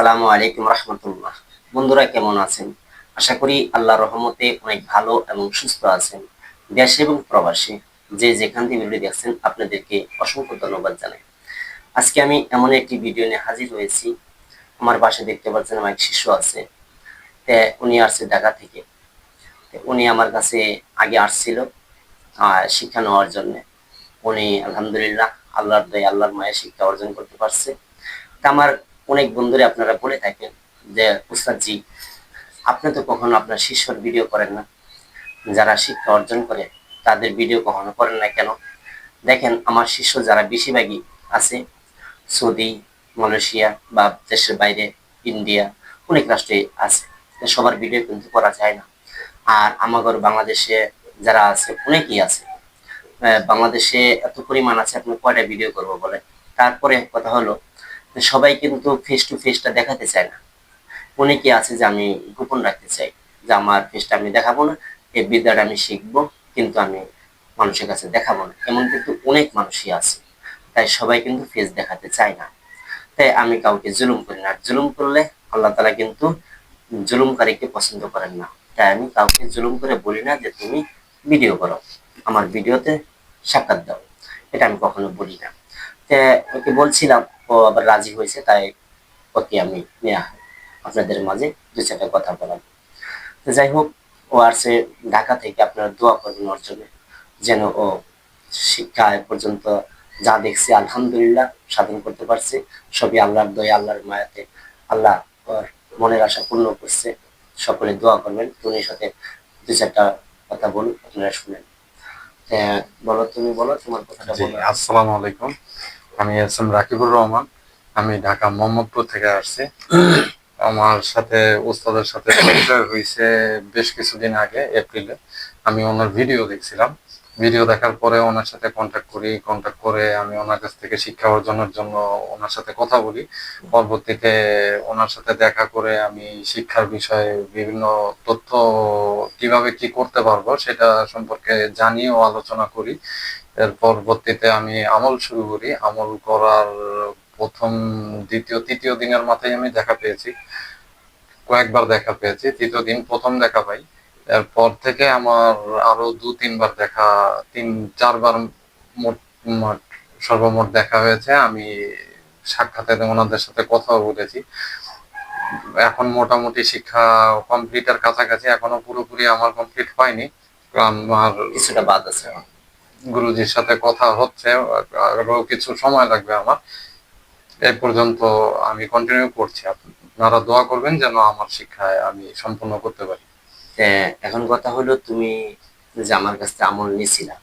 আসসালামু আলাইকুম রহমতুল্লাহ। বন্ধুরা কেমন আছেন? আশা করি আল্লাহ রহমতে অনেক ভালো এবং সুস্থ আছেন। দেশে এবং প্রবাসে যে যেখান থেকে ভিডিও দেখছেন, আপনাদেরকে অসংখ্য ধন্যবাদ জানাই। আজকে আমি এমন একটি ভিডিও নিয়ে হাজির হয়েছি। আমার বাসায় দেখতে পাচ্ছেন আমার এক শিশু আছে। উনি আসছে ঢাকা থেকে। উনি আমার কাছে আগে আসছিল শিক্ষা নেওয়ার জন্য। উনি আলহামদুলিল্লাহ, আল্লাহর দয়, আল্লাহর মায়ের শিক্ষা অর্জন করতে পারছে। আমার অনেক বন্ধুরা আপনারা বলে থাকেন যে, উস্তাদজি, আপনি তো কখনো আপনার শিষ্যর ভিডিও করেন না। যারা শিক্ষা অর্জন করে, তাদের ভিডিও কখনো করেন না কেন? দেখেন, আমার শিষ্য যারা বেশিরভাগই আছে, সৌদি, মালয়েশিয়া বা দেশের বাইরে, ইন্ডিয়া, অনেক রাষ্ট্রে আছে। সবার ভিডিও কিন্তু করা যায় না। আর আমাগর বাংলাদেশে যারা আছে, অনেকেই আছে। বাংলাদেশে এত পরিমাণ আছে, আপনি কয়টা ভিডিও করব বলে তারপরে কথা হলো সবাই কিন্তু ফেস টু ফেসটা দেখাতে চায় না। অনেকে আছে যে আমি গোপন রাখতে চাই যে আমার ফেসটা আমি দেখাবো না, এই বিদ্যাটা আমি শিখব, কিন্তু আমি মানুষের কাছে দেখাবো না। এমন কিন্তু অনেক মানুষই আছে, তাই সবাই কিন্তু ফেস দেখাতে চায় না। তাই আমি কাউকে জুলুম করি না জুলুম করলে আল্লাহ তালা কিন্তু জুলুমকারীকে পছন্দ করেন না। তাই আমি কাউকে জুলুম করে বলি না যে তুমি ভিডিও করো, আমার ভিডিওতে সাক্ষাৎ দাও। এটা আমি কখনো বলি না। তে ওকে বলছিলাম ও আবার রাজি হয়েছে তাই ওকে আমি নেওয়া হয় আপনাদের মাঝে দু চারটা কথা বলাম যাই হোক ও আসছে ঢাকা থেকে আপনারা দোয়া করবেন ওর জন্য যেন ও শিক্ষা পর্যন্ত যা দেখছে আলহামদুলিল্লাহ সাধন করতে পারছে। সবই আল্লাহর দয়া আল্লাহর মায়াতে। আল্লাহ ওর মনের আশা পূর্ণ করছে। সকলে দোয়া করবেন। তুমি সাথে দু চারটা কথা বলুন আপনারা শুনেন। আহ, বলো তুমি বলো তোমার কথাটা বলো। আসসালামু আলাইকুম। আমি এস এম রাকিবুর রহমান। আমি ঢাকা মোহাম্মদপুর থেকে আসছি। আমার সাথে ওস্তাদের সাথে পরিচয় হয়েছে বেশ কিছুদিন আগে এপ্রিলে। আমি ওনার ভিডিও দেখছিলাম। ভিডিও দেখার পরে ওনার সাথে কন্ট্যাক্ট করি কন্ট্যাক্ট করে আমি ওনার কাছ থেকে শিক্ষা অর্জনের জন্য ওনার সাথে কথা বলি। পরবর্তীতে ওনার সাথে দেখা করে আমি শিক্ষার বিষয়ে বিভিন্ন তথ্য কীভাবে কি করতে পারব সেটা সম্পর্কে জানিয়ে ও আলোচনা করি। এর পরবর্তীতে আমি আমল শুরু করি। আমল করার প্রথম, দ্বিতীয়, তৃতীয় দিনের মাথায় আমি দেখা পেয়েছি। কয়েকবার দেখা পেয়েছি। তৃতীয় দিন প্রথম দেখা পাই। এরপর থেকে আমার আরও দু তিনবার দেখা তিন চারবার মোট মোট সর্বমোট দেখা হয়েছে। আমি সাক্ষাতে ওনাদের সাথে কথাও বলেছি। এখন মোটামুটি শিক্ষা কমপ্লিটের কাছাকাছি এখনও পুরোপুরি আমার কমপ্লিট হয়নি। আমার কিছুটা বাদ আছে। গুরুজির সাথে কথা হচ্ছে আরও কিছু সময় লাগবে আমার। এই পর্যন্ত আমি কন্টিনিউ করছি। আপনারা দোয়া করবেন যেন আমার শিক্ষায় আমি সম্পূর্ণ করতে পারি। এখন কথা হলো তুমি যে আমার কাছ থেকে আমল নিয়েছিলা।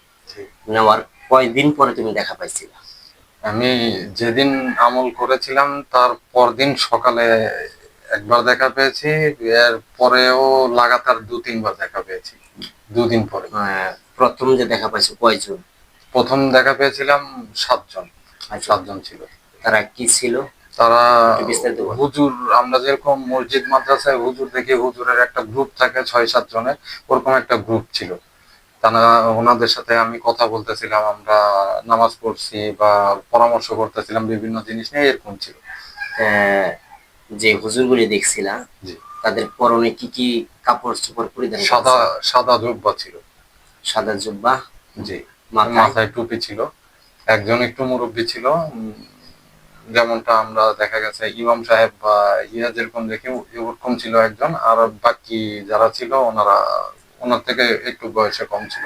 নেওয়ার কয়দিন পরে তুমি দেখা পাইছিলা? আমি যেদিন আমল করেছিলাম তার পরদিন সকালে একবার দেখা পেয়েছি এর পরেও লাগাতার দু তিনবার দেখা পেয়েছি দুদিন পরে। প্রথম যে দেখা পাইছো কয়জন? প্রথম দেখা পেয়েছিলাম সাতজন আচ্ছা। সাতজন ছিল। তারা কি ছিল? তারা। হুজুর আমরা যেরকম মসজিদ মাদ্রাসায় হুজুর দেখি হুজুরের একটা গ্রুপ থাকে ছয় সাত জনের ওরকম একটা গ্রুপ ছিল। তারা ওনাদের সাথে আমি কথা বলতেছিলাম আমরা নামাজ পড়ছি বা পরামর্শ করতেছিলাম বিভিন্ন জিনিস নিয়ে এরকম ছিল। যে হুজুরগুলি দেখছিলা জি। তাদের পরনে কি কি কাপড় চোপড় পরিধান সাদা সাদা জুব্বা ছিল। সাদা জুব্বা জি। মাথায়? টুপি ছিল। একজন একটু মুরব্বী ছিল যেমনটা আমরা দেখা গেছে ইমাম সাহেব বা ইয়া যেরকম দেখি ওরকম ছিল একজন আর বাকি যারা ছিল ওনারা ওনার থেকে একটু বয়সে কম ছিল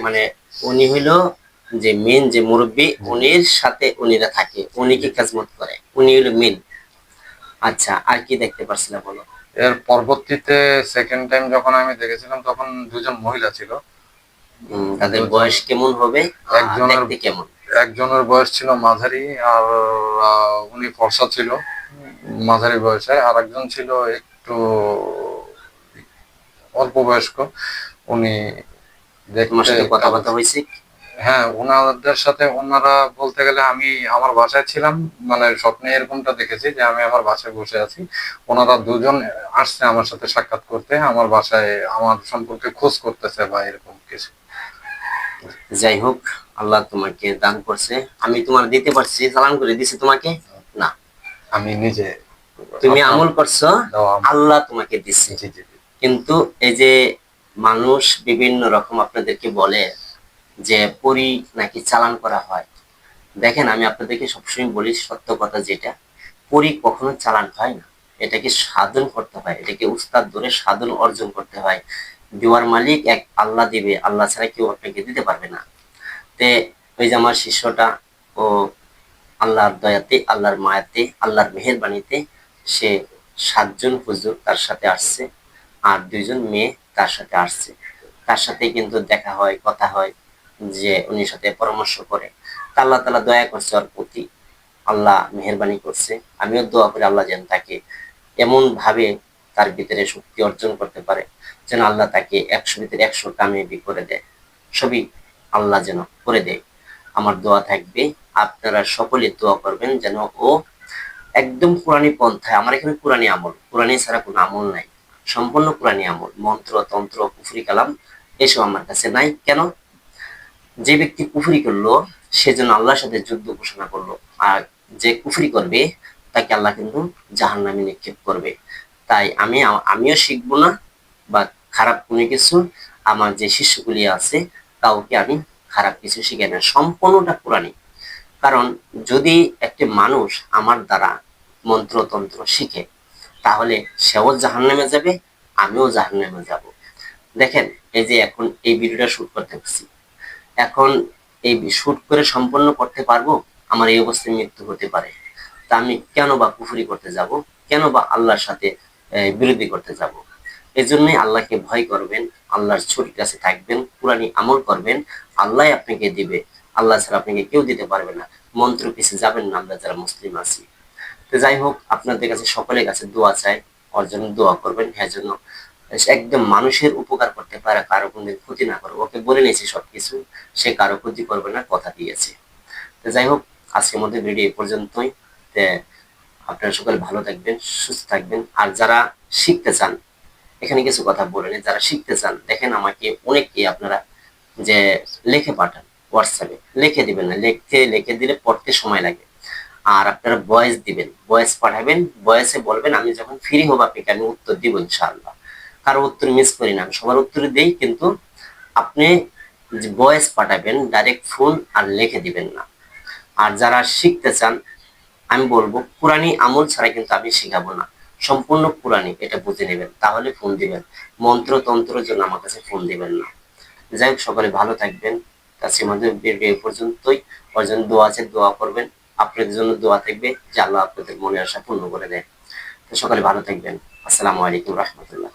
মানে উনি হইল যে মেন যে মুরব্বী উনির সাথে উনিরা থাকে উনি কি কাজমত করে উনি হইল মেন আচ্ছা আর কি দেখতে পারছিলা বলো? এর পরবর্তীতে সেকেন্ড টাইম যখন আমি দেখেছিলাম তখন দুজন মহিলা ছিল। তাদের বয়স কেমন হবে? একজনের- কেমন? একজনের বয়স ছিল মাঝারি আর উনি ফর্সা ছিল। মাঝারি বয়সে। আর একজন ছিল একটু অল্প বয়স্ক। উনি তোমার সাথে দেখতে কথাবার্তা হয়েছে? হ্যাঁ ওনাদের সাথে ওনারা বলতে গেলে আমি আমার বাসায় ছিলাম। মানে স্বপ্নে এরকমটা দেখেছি যে আমি আমার বাসায় বসে আছি। ওনারা দুজন আসছে আমার সাথে সাক্ষাৎ করতে। আমার বাসায় আমার সম্পর্কে খোঁজ করতেছে বা এরকম কিছু। যাই হোক আল্লাহ তোমাকে দান করছে। আমি তোমার দিতে পারছি সালাম করে দিছি তোমাকে? না। আমি নিজে তুমি আমল করছ আল্লাহ তোমাকে দিচ্ছে জি। কিন্তু এই যে মানুষ বিভিন্ন রকম আপনাদেরকে বলে যে পরি নাকি চালান করা হয়। দেখেন আমি আপনাদেরকে সবসময় বলি সত্য কথা যেটা পরি কখনো চালান হয় না। এটাকে সাধন করতে হয় এটাকে উস্তাদ ধরে সাধন অর্জন করতে হয়। দেওয়ার মালিক এক আল্লাহ দিবে, আল্লাহ ছাড়া কেউ আপনাকে দিতে পারবে না। তে ওই যে আমার শিষ্যটা, ও আল্লাহর দয়াতে, আল্লাহর মায়াতে, আল্লাহর মেহেরবানিতে সে সাতজন হুজুর তার সাথে আসছে আর দুইজন মেয়ে তার সাথে আসছে। তার সাথে কিন্তু দেখা হয়, কথা হয় যে উনি সাথে পরামর্শ করে। আল্লাহ তালা দয়া করছে ওর প্রতি, আল্লাহ মেহরবানি করছে। আমিও দোয়া করি আল্লাহ যেন তাকে এমন ভাবে তার ভিতরে শক্তি অর্জন করতে পারে। যেন আল্লাহ তাকে একশো ভিতরে একশো কামিয়াবি করে দেয়। সবই আল্লাহ যেন করে দেয়। আমার দোয়া থাকবে, আপনারা সকলে দোয়া করবেন যেন ও একদম কোরআনী পন্থায়, আমার এখানে কোরআনী আমল, কোরআনী ছাড়া কোনো আমল নাই। সম্পূর্ণ কোরআনী আমল, মন্ত্র, তন্ত্র, কুফরি, কালাম এসব আমার কাছে নাই। কেন? যে ব্যক্তি কুফরি করল, সে যেন আল্লাহর সাথে যুদ্ধ ঘোষণা করল। আর যে কুফরি করবে, তাকে আল্লাহ কিন্তু জাহান নামে নিক্ষেপ করবে। তাই আমি আমিও শিখব না, বা খারাপ কোনো কিছু আমার যে শিষ্যগুলি আছে, কাউকে আমি খারাপ কিছু শিখে না, সম্পূর্ণটা কোরআনী কারণ যদি একটি মানুষ আমার দ্বারা মন্ত্রতন্ত্র শিখে, তাহলে সেও জাহান নামে যাবে, আমিও জাহান নামে যাব। দেখেন, এই যে এখন এই ভিডিওটা শুট করতে পারছি এখন এই শুট করে সম্পন্ন করতে পারব, আমার এই অবস্থায় মৃত্যু হতে পারে। তা আমি কেন বা কুফুরি করতে যাব? কেন বা আল্লাহর সাথে বিরোধী করতে যাব। এই জন্যই আল্লাহকে ভয় করবেন, আল্লাহর ছুটির কাছে থাকবেন পুরানি আমল করবেন, আল্লাহ আপনাকে দিবে। আল্লাহ ছাড়া আপনাকে কেউ দিতে পারবে না। মন্ত্র পিছে যাবেন না আমরা যারা মুসলিম আছি। তো যাই হোক, আপনাদের কাছে সকলের কাছে দোয়া চাই, ওর জন্য দোয়া করবেন হ্যাঁ জন্য একদম মানুষের উপকার করতে পারে, কারও কোনদিন ক্ষতি না করে। ওকে বলে নিয়েছি সবকিছু, সে কারও ক্ষতি করবে না, কথা দিয়েছে। তো যাই হোক, আজকের মধ্যে ভিডিও পর্যন্তই। আপনারা সকলে ভালো থাকবেন সুস্থ থাকবেন। আর যারা শিখতে চান এখানে কিছু কথা বলে নিই, যারা শিখতে চান দেখেন আমাকে অনেককে আপনারা যে লিখে পাঠান হোয়াটসঅ্যাপে। লিখে দিবেন না লিখতে লিখে দিলে পড়তে সময় লাগে। আর আপনারা ভয়েস দিবেন ভয়েস পাঠাবেন ভয়েসে বলবেন আমি যখন ফ্রি হব আপনাকে আমি উত্তর দিব ইনশাআল্লাহ। কারও উত্তর মিস করি না সবার উত্তর দেই কিন্তু আপনি ভয়েস পাঠাবেন ডাইরেক্ট ফোন আর লিখে দিবেন না। আর যারা শিখতে চান আমি বলব পুরানি আমল ছাড়া কিন্তু আমি শিখাবো না। সম্পূর্ণ পুরানি এটা বুঝে নেবেন। তাহলে ফোন দিবেন। মন্ত্র তন্ত্রের জন্য আমার কাছে ফোন দিবেন না। যাই হোক, সকলে ভালো থাকবেন। কাছে আমাদের পর্যন্তই। ওর দোয়া আছে, দোয়া করবেন। আপনাদের জন্য দোয়া থাকবে যে আল্লাহ আপনাদের মনে আশা পূর্ণ করে দেয়। তো সকলে ভালো থাকবেন। আসসালামু আলাইকুম রহমতুল্লাহ।